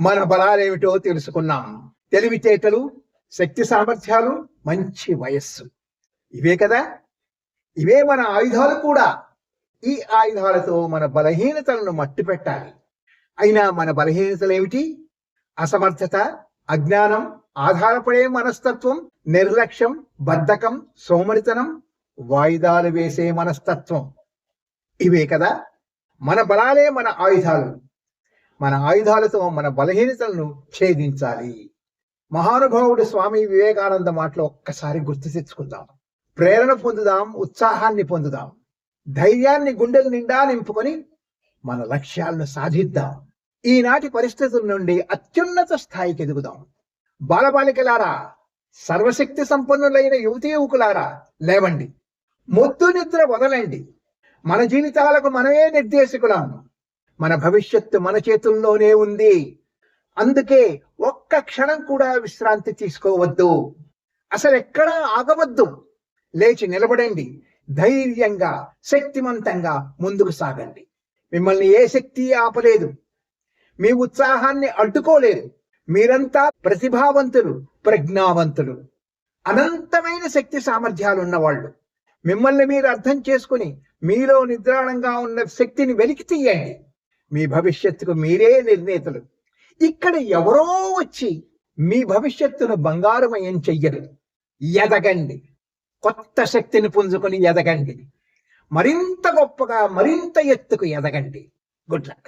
మన బలాలేమిటో తెలుసుకున్నాం. తెలివితేటలు శక్తి సామర్థ్యాలు మంచి వయస్సు. ఇవే కదా? ఇవే మన ఆయుధాలు కూడా. ఈ ఆయుధాలతో మన బలహీనతలను మట్టి పెట్టాలి. అయినా మన బలహీనతలు ఏమిటి అసమర్థత అజ్ఞానం ఆధారపడే మనస్తత్వం నిర్లక్ష్యం బద్ధకం సోమరితనం వాయిదాలు వేసే మనస్తత్వం. ఇవే కదా? మన బలాలే మన ఆయుధాలు. మన ఆయుధాలతో మన బలహీనతలను ఛేదించాలి. మహానుభావుడు స్వామి వివేకానంద మాటలు ఒక్కసారి గుర్తు తెచ్చుకుందాం. ప్రేరణ పొందుదాం ఉత్సాహాన్ని పొందుదాం. ధైర్యాన్ని గుండెల నిండా నింపుకొని మన లక్ష్యాలను సాధిద్దాం. ఈనాటి పరిస్థితుల నుండి అత్యున్నత స్థాయికి ఎదుగుదాం. బాలబాలికలారా సర్వశక్తి సంపన్నులైన యువతి యువకులారా లేవండి. ముద్దు నిద్ర వదలండి. మన జీవితాలకు మనమే నిర్దేశకులాము మన భవిష్యత్తు మన చేతుల్లోనే ఉంది. అందుకే ఒక్క క్షణం కూడా విశ్రాంతి తీసుకోవద్దు. అసలు ఎక్కడా ఆగవద్దు. లేచి నిలబడండి. ధైర్యంగా శక్తివంతంగా ముందుకు సాగండి. మిమ్మల్ని ఏ శక్తి ఆపలేదు. మీ ఉత్సాహాన్ని అడ్డుకోలేదు. మీరంతా ప్రతిభావంతులు ప్రజ్ఞావంతులు. అనంతమైన శక్తి సామర్థ్యాలు ఉన్నవాళ్ళు మిమ్మల్ని మీరు అర్థం చేసుకుని మీలో నిద్రాణంగా ఉన్న శక్తిని వెలికి తీయండి. మీ భవిష్యత్తుకు మీరే నిర్ణేతలు. ఇక్కడ ఎవరో వచ్చి మీ భవిష్యత్తును బంగారమయం చెయ్యరు. ఎదగండి. కొత్త శక్తిని పుంజుకొని ఎదగండి. మరింత గొప్పగా మరింత ఎత్తుకు ఎదగండి. Good luck